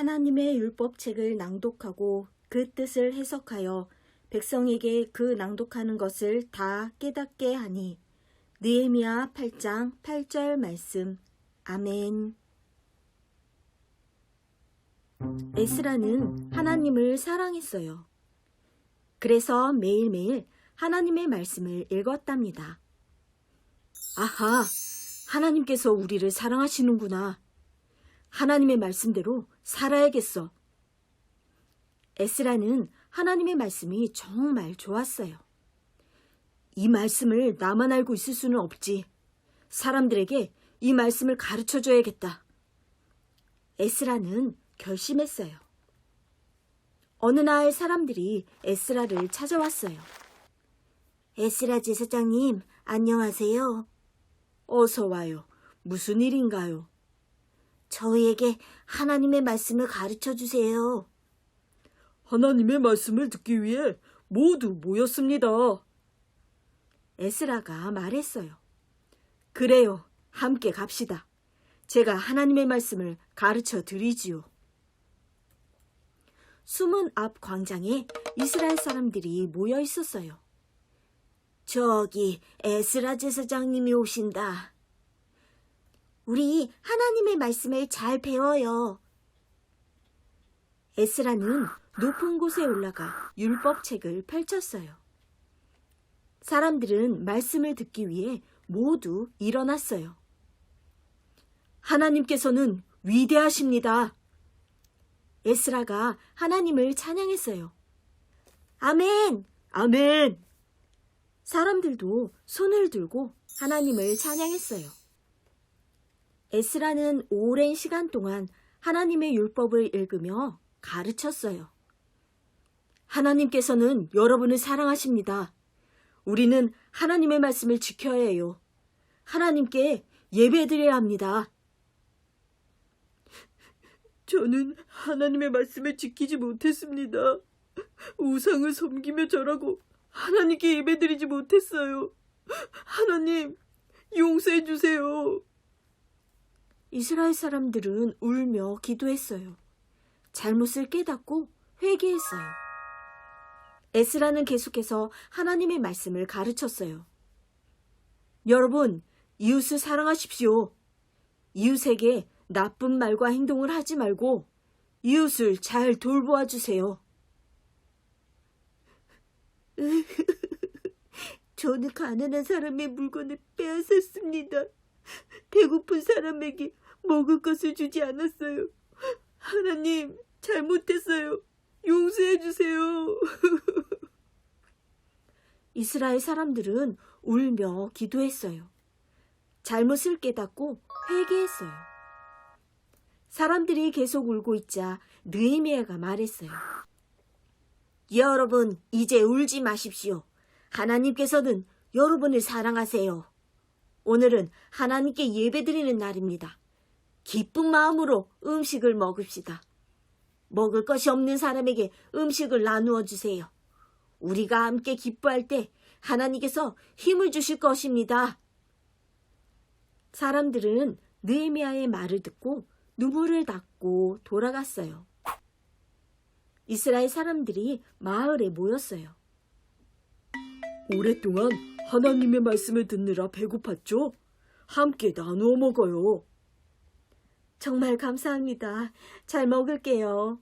하나님의 율법책을 낭독하고 그 뜻을 해석하여 백성에게 그 낭독하는 것을 다 깨닫게 하니 느헤미야 8장 8절 말씀 아멘 에스라는 하나님을 사랑했어요. 그래서 매일매일 하나님의 말씀을 읽었답니다. 아하, 하나님께서 우리를 사랑하시는구나. 하나님의 말씀대로 살아야겠어. 에스라는 하나님의 말씀이 정말 좋았어요. 이 말씀을 나만 알고 있을 수는 없지. 사람들에게 이 말씀을 가르쳐 줘야겠다. 에스라는 결심했어요. 어느 날 사람들이 에스라를 찾아왔어요. 에스라 제사장님, 안녕하세요. 어서 와요. 무슨 일인가요? 저희에게 하나님의 말씀을 가르쳐 주세요. 하나님의 말씀을 듣기 위해 모두 모였습니다. 에스라가 말했어요. 그래요. 함께 갑시다. 제가 하나님의 말씀을 가르쳐 드리지요. 숨은 앞 광장에 이스라엘 사람들이 모여 있었어요. 저기 에스라 제사장님이 오신다. 우리 하나님의 말씀을 잘 배워요. 에스라는 높은 곳에 올라가 율법책을 펼쳤어요. 사람들은 말씀을 듣기 위해 모두 일어났어요. 하나님께서는 위대하십니다. 에스라가 하나님을 찬양했어요. 아멘! 아멘! 사람들도 손을 들고 하나님을 찬양했어요. 에스라는 오랜 시간 동안 하나님의 율법을 읽으며 가르쳤어요. 하나님께서는 여러분을 사랑하십니다. 우리는 하나님의 말씀을 지켜야 해요. 하나님께 예배드려야 합니다. 저는 하나님의 말씀을 지키지 못했습니다. 우상을 섬기며 절하고 하나님께 예배드리지 못했어요. 하나님, 용서해 주세요. 이스라엘 사람들은 울며 기도했어요. 잘못을 깨닫고 회개했어요. 에스라는 계속해서 하나님의 말씀을 가르쳤어요. 여러분, 이웃을 사랑하십시오. 이웃에게 나쁜 말과 행동을 하지 말고 이웃을 잘 돌보아 주세요. 저는 가난한 사람의 물건을 빼앗았습니다. 배고픈 사람에게 먹을 것을 주지 않았어요. 하나님, 잘못했어요. 용서해 주세요. 이스라엘 사람들은 울며 기도했어요. 잘못을 깨닫고 회개했어요. 사람들이 계속 울고 있자 느헤미야가 말했어요. 여러분, 이제 울지 마십시오. 하나님께서는 여러분을 사랑하세요. 오늘은 하나님께 예배드리는 날입니다. 기쁜 마음으로 음식을 먹읍시다. 먹을 것이 없는 사람에게 음식을 나누어 주세요. 우리가 함께 기뻐할 때 하나님께서 힘을 주실 것입니다. 사람들은 느헤미야의 말을 듣고 눈물을 닦고 돌아갔어요. 이스라엘 사람들이 마을에 모였어요. 오랫동안 하나님의 말씀을 듣느라 배고팠죠? 함께 나누어 먹어요. 정말 감사합니다. 잘 먹을게요.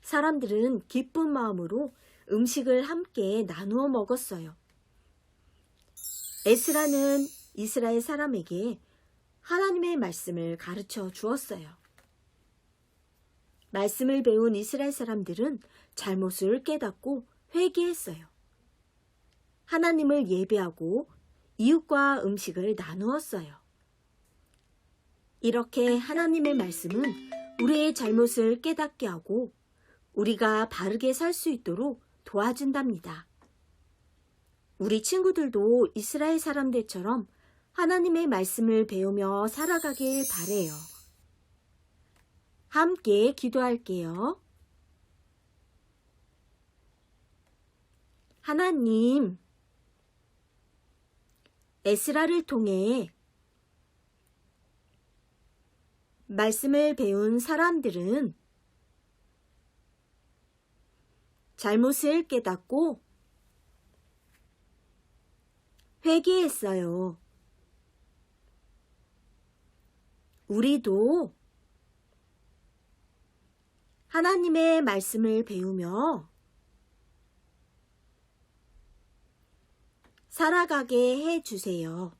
사람들은 기쁜 마음으로 음식을 함께 나누어 먹었어요. 에스라는 이스라엘 사람에게 하나님의 말씀을 가르쳐 주었어요. 말씀을 배운 이스라엘 사람들은 잘못을 깨닫고 회개했어요. 하나님을 예배하고 이웃과 음식을 나누었어요. 이렇게 하나님의 말씀은 우리의 잘못을 깨닫게 하고 우리가 바르게 살 수 있도록 도와준답니다. 우리 친구들도 이스라엘 사람들처럼 하나님의 말씀을 배우며 살아가길 바래요. 함께 기도할게요. 하나님, 에스라를 통해 말씀을 배운 사람들은 잘못을 깨닫고 회개했어요. 우리도 하나님의 말씀을 배우며 살아가게 해 주세요.